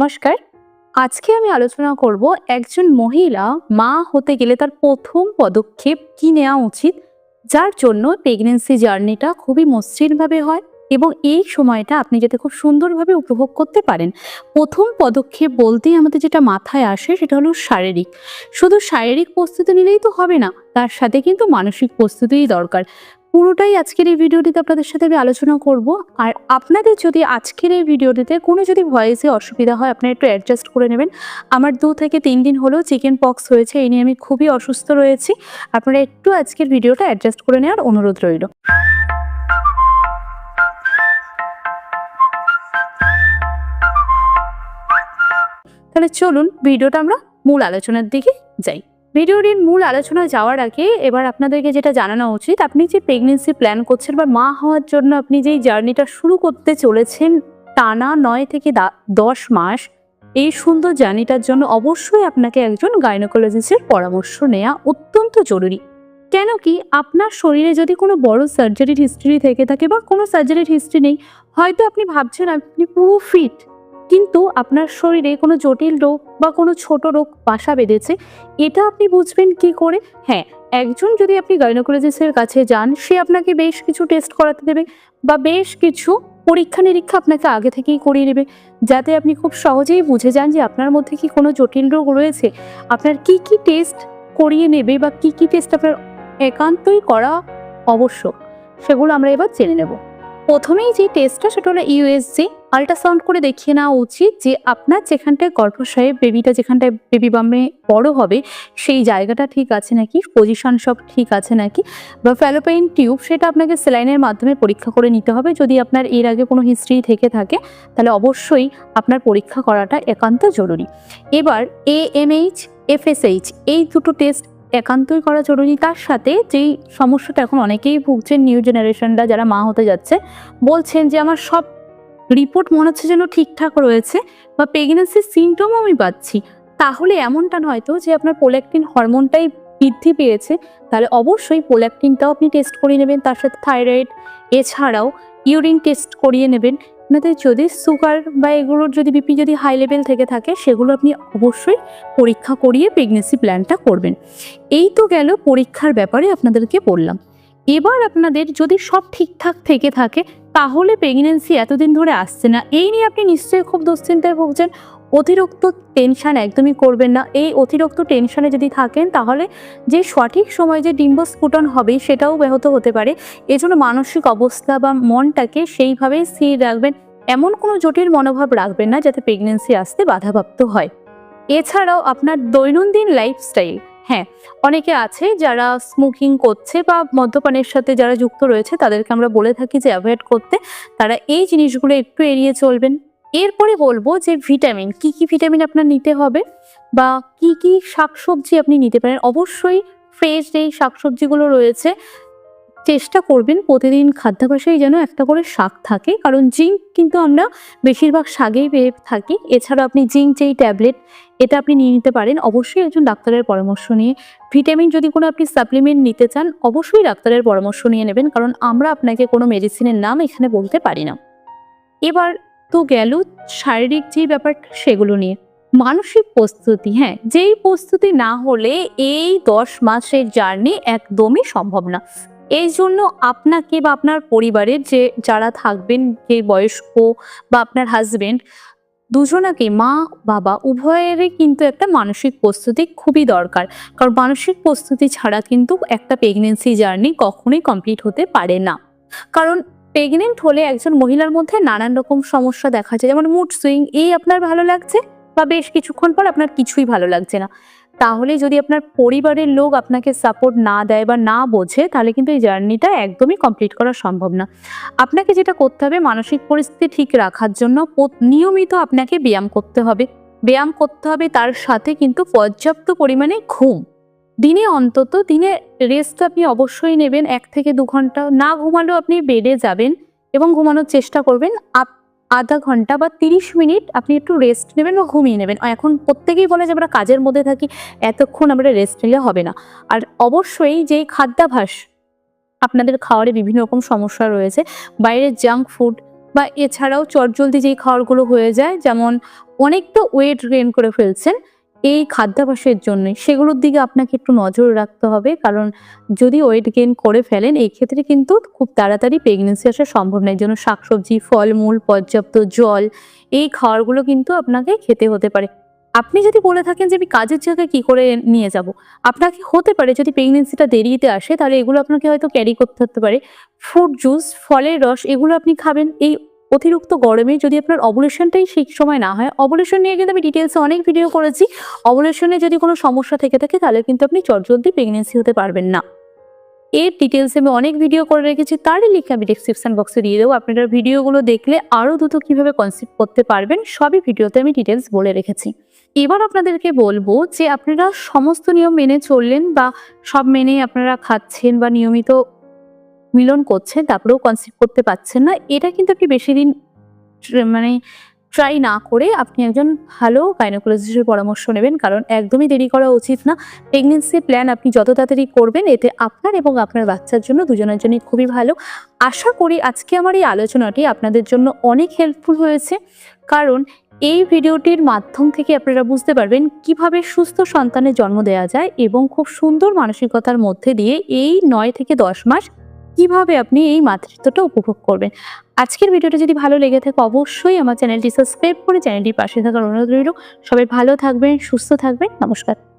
নমস্কার। আজকে আমি আলোচনা করব একজন মহিলা মা হতে গেলে তার প্রথম পদক্ষেপ কি নেওয়া উচিত, যার জন্য প্রেগনেন্সি জার্নিটা খুবই মসৃণভাবে হয় এবং এই সময়টা আপনি যাতে খুব সুন্দরভাবে উপভোগ করতে পারেন। প্রথম পদক্ষেপ বলতেই আমাদের যেটা মাথায় আসে সেটা হলো শারীরিক। শুধু শারীরিক প্রস্তুতি নিলেই তো হবে না, তার সাথে কিন্তু মানসিক প্রস্তুতিই দরকার। পুরোটাই আজকের এই ভিডিওটিতে আপনাদের সাথে আমি আলোচনা করব। আর আপনাদের যদি আজকের এই ভিডিওটিতে কোনো যদি ভয়েসে অসুবিধা হয়, আপনারা একটু অ্যাডজাস্ট করে নেবেন। আমার দু থেকে তিন দিন হলো চিকেন পক্স হয়েছে, এই নিয়ে আমি খুবই অসুস্থ রয়েছি। আপনারা একটু আজকের ভিডিওটা অ্যাডজাস্ট করে নেওয়ার অনুরোধ রইল। তাহলে চলুন, ভিডিওটা আমরা মূল আলোচনার দিকে যাই। ভিডিওটির মূল আলোচনা যাওয়ার আগে এবার আপনাদেরকে যেটা জানানো উচিত, আপনি যে প্রেগনেন্সি প্ল্যান করছেন বা মা হওয়ার জন্য আপনি যেই জার্নিটা শুরু করতে চলেছেন টানা নয় থেকে দশ মাস, এই সুন্দর জার্নিটার জন্য অবশ্যই আপনাকে একজন গাইনোকোলজিস্টের পরামর্শ নেওয়া অত্যন্ত জরুরি। কেন কি আপনার শরীরে যদি কোনো বড় সার্জারির হিস্ট্রি থেকে থাকে বা কোনো সার্জারির হিস্ট্রি নেই, হয়তো আপনি ভাবছেন আপনি পুরো ফিট কিন্তু আপনার শরীরে কোনো জটিল রোগ বা কোনো ছোট রোগ বাসা বেঁধেছে, এটা আপনি বুঝবেন কি করে? হ্যাঁ একজন যদি আপনি গাইনোকোলজিস্টের কাছে যান, সে আপনাকে বেশ কিছু টেস্ট করাতে দেবে বা বেশ কিছু পরীক্ষা নিরীক্ষা আপনাকে আগে থেকেই করিয়ে নেবে যাতে আপনি খুব সহজেই বুঝে যান যে আপনার মধ্যে কি কোনো জটিল রোগ রয়েছে। আপনার কি কি টেস্ট করিয়ে নেবে বা কি কি টেস্ট আপনার একান্তই করা আবশ্যক, সেগুলো আমরা এবার জেনে নেব। প্রথমেই যে টেস্টটা সেটা হলো ইউএসজি আল্ট্রাসাউন্ড করে দেখিয়ে নেওয়া উচিত যে আপনার যেখানটায় গর্ভশয়ে বেবিটা যেখানটায় বেবি বামে বড় হবে, সেই জায়গাটা ঠিক আছে নাকি? পজিশন সব ঠিক আছে নাকি? বা ফ্যালোপাইন টিউব সেটা আপনাকে সেলাইনের মাধ্যমে পরীক্ষা করে নিতে হবে। যদি আপনার এর আগে কোনো হিস্ট্রি থেকে থাকে, তাহলে অবশ্যই আপনার পরীক্ষা করাটা একান্ত জরুরি। এবার এএমএইচ এফএসএইচ এই দুটো টেস্ট একান্তই করা জরুরি। তার সাথে যেই সমস্যাটা এখন অনেকেই ভুগছেন নিউ জেনারেশনরা যারা মা হতে যাচ্ছে, বলছেন যে আমার সব রিপোর্ট মনে হচ্ছে যেন ঠিকঠাক রয়েছে বা প্রেগনেন্সির সিমটমও আমি পাচ্ছি। তাহলে এমনটা নয় তো যে আপনার পোল্যাকটিন হরমোনটাই বৃদ্ধি পেয়েছে, তাহলে অবশ্যই পোল্যাকটিনটাও আপনি টেস্ট করিয়ে নেবেন, তার সাথে থাইরয়েড এছাড়াও ইউরিন টেস্ট করিয়ে নেবেন। আপনাদের যদি সুগার বা এগুলোর যদি বিপি যদি হাই লেভেল থেকে থাকে, সেগুলো আপনি অবশ্যই পরীক্ষা করিয়ে প্রেগনেন্সি প্ল্যানটা করবেন। এই তো গেল পরীক্ষার ব্যাপারে আপনাদেরকে বললাম। এবার আপনাদের যদি সব ঠিকঠাক থেকে থাকে তাহলে প্রেগনেন্সি এতদিন ধরে আসছে না। এই নিয়ে আপনি নিশ্চয়ই খুব দুশ্চিন্তায় ভুগছেন। অতিরিক্ত টেনশন একদমই করবেন না। এই অতিরিক্ত টেনশানে যদি থাকেন, তাহলে যে সঠিক সময় যে ডিম্বস্ফুটন হবে, সেটাও ব্যাহত হতে পারে। এজন্য মানসিক অবস্থা বা মনটাকে সেইভাবেই স্থির রাখবেন। এমন কোনো জটিল মনোভাব রাখবেন না, যাতে প্রেগনেন্সি আসতে বাধাপ্রাপ্ত হয়। এছাড়াও আপনার দৈনন্দিন লাইফস্টাইল হ্যাঁ অনেকে আছে যারা স্মোকিং করছে বা মদ্যপানের সাথে যারা যুক্ত রয়েছে তাদেরকে আমরা বলে থাকি যে অ্যাভয়েড করতে। তারা এই জিনিসগুলো একটু এড়িয়ে চলবেন। এরপরে বলব যে ভিটামিন কি কি ভিটামিন আপনার নিতে হবে বা কি কি শাকসবজি আপনি নিতে পারেন। অবশ্যই ফ্রেশ যেই শাকসবজিগুলো রয়েছে চেষ্টা করবেন প্রতিদিন খাদ্যাভ্যাসেই যেন একটা করে শাক থাকে। কারণ জিঙ্ক কিন্তু আমরা বেশিরভাগ শাকেই পেয়ে থাকি। এছাড়া আপনি জিঙ্ক যেই ট্যাবলেট, এটা আপনি নিয়ে নিতে পারেন। অবশ্যই একজন ডাক্তারের পরামর্শ নিয়ে। ভিটামিন যদি কোনো আপনি সাপ্লিমেন্ট নিতে চান, অবশ্যই ডাক্তারের পরামর্শ নিয়ে নেবেন। কারণ আমরা আপনাকে কোনো মেডিসিনের নাম এখানে বলতে পারি না। এবার তো গেল শারীরিক যে ব্যাপারটা সেগুলো নিয়ে। মানসিক প্রস্তুতি হ্যাঁ? যেই প্রস্তুতি না হলে এই দশ মাসের জার্নি একদমই সম্ভব না। এই জন্য আপনাকে বা আপনার পরিবারের যে যারা থাকবেন, যে বয়স্ক বা আপনার হাজবেন্ড দুজনাকে মা, বাবা উভয়েরই কিন্তু একটা মানসিক প্রস্তুতি খুবই দরকার। কারণ মানসিক প্রস্তুতি ছাড়া কিন্তু একটা প্রেগনেন্সি জার্নি কখনোই কমপ্লিট হতে পারে না। কারণ প্রেগনেন্ট হলে একজন মহিলার মধ্যে নানান রকম সমস্যা দেখা যায়। যেমন মুড সুইং এই আপনার ভালো লাগছে বা বেশ কিছুক্ষণ পর আপনার কিছুই ভালো লাগছে না। তাহলে যদি আপনার পরিবারের লোক আপনাকে সাপোর্ট না দেয় বা না বোঝে, তাহলে কিন্তু এই জার্নিটা একদমই কমপ্লিট করা সম্ভব না। আপনাকে যেটা করতে হবে, মানসিক পরিস্থিতি ঠিক রাখার জন্য নিয়মিত আপনাকে ব্যায়াম করতে হবে। ব্যায়াম করতে হবে, তার সাথে কিন্তু পর্যাপ্ত পরিমাণে ঘুম। দিনে অন্তত দিনে রেস্ট আপনি অবশ্যই নেবেন, এক থেকে দু ঘণ্টা। না ঘুমালেও আপনি বেডে যাবেন এবং ঘুমানোর চেষ্টা করবেন। আপ আধা ঘণ্টা বা তিরিশ মিনিট আপনি একটু রেস্ট নেবেন বা ঘুমিয়ে নেবেন। এখন প্রত্যেকেই বলে যে আমরা কাজের মধ্যে থাকি, এতক্ষণ আমরা রেস্ট নিলে হবে না। আর অবশ্যই যে খাদ্যাভাস আপনাদের খাওয়ারে বিভিন্ন রকম সমস্যা রয়েছে, বাইরের জাঙ্ক ফুড বা এছাড়াও চটজলদি যেই খাওয়ারগুলো হয়ে যায়, যেমন অনেক তো ওয়েট গেইন করে ফেলছেন এই খাদ্যাভ্যাসের জন্য, সেগুলোর দিকে আপনাকে একটু নজর রাখতে হবে। কারণ যদি ওয়েট গেইন করে ফেলেন, এই ক্ষেত্রে কিন্তু খুব তাড়াতাড়ি প্রেগনেন্সি আসা সম্ভব নয়। জন্য শাকসবজি, ফলমূল, পর্যাপ্ত জল, এই খাওয়ারগুলো কিন্তু আপনাকে খেতে হতে পারে। আপনি যদি বলে থাকেন যে, আমি কাজের জায়গায় কি করে নিয়ে যাব? আপনাকে হতে পারে, যদি প্রেগনেন্সিটা দেরিতে আসে, তাহলে এগুলো আপনাকে হয়তো ক্যারি করতে হতে পারে। ফ্রুট জুস ফলের রস, এগুলো আপনি খাবেন। এই অতিরিক্ত গরমে যদি আপনার অবলেশনটাই সেই সময় না হয় অবলেশন নিয়ে কিন্তু আমি ডিটেলসে অনেক ভিডিও করেছি। অবলেশনে যদি কোনো সমস্যা থেকে থাকে, তাহলে কিন্তু আপনি চটজলদি প্রেগনেন্সি হতে পারবেন না। এর ডিটেলসে আমি অনেক ভিডিও করে রেখেছি, তারই লিঙ্ক আমি ডিসক্রিপশন বক্সে দিয়ে দেবো। আপনারা ভিডিওগুলো দেখলে আরও দ্রুত কীভাবে কনসেপ্ট করতে পারবেন, সবই ভিডিওতে আমি ডিটেলস বলে রেখেছি। এবার আপনাদেরকে বলব যে, আপনারা সমস্ত নিয়ম মেনে চললেন বা সব মেনে আপনারা খাচ্ছেন বা নিয়মিত মিলন করছেন তারপরেও কনসেপ্ট করতে পারছেন না। এটা কিন্তু আপনি বেশি দিন মানে ট্রাই না করে আপনি একজন ভালো গাইনোকোলজিস্টের পরামর্শ নেবেন, কারণ একদমই দেরি করা উচিত না। প্রেগনেন্সি প্ল্যান আপনি যত তাড়াতাড়ি করবেন, এতে আপনার এবং আপনার বাচ্চার জন্য দুজনের জন্যই খুবই ভালো। আশা করি আজকে আমার এই আলোচনাটি আপনাদের জন্য অনেক হেল্পফুল হয়েছে, কারণ এই ভিডিওটির মাধ্যম থেকে আপনারা বুঝতে পারবেন কীভাবে সুস্থ সন্তানের জন্ম দেওয়া যায় এবং খুব সুন্দর মানসিকতার মধ্যে দিয়ে এই নয় থেকে দশ মাস কীভাবে আপনি এই মাতৃত্বটা উপভোগ করবেন? আজকের ভিডিওটা যদি ভালো লেগে থাকে, অবশ্যই আমার চ্যানেলটি সাবস্ক্রাইব করে চ্যানেলটির পাশে থাকার অনুরোধ রইল। সবাই ভালো থাকবেন, সুস্থ থাকবেন। নমস্কার।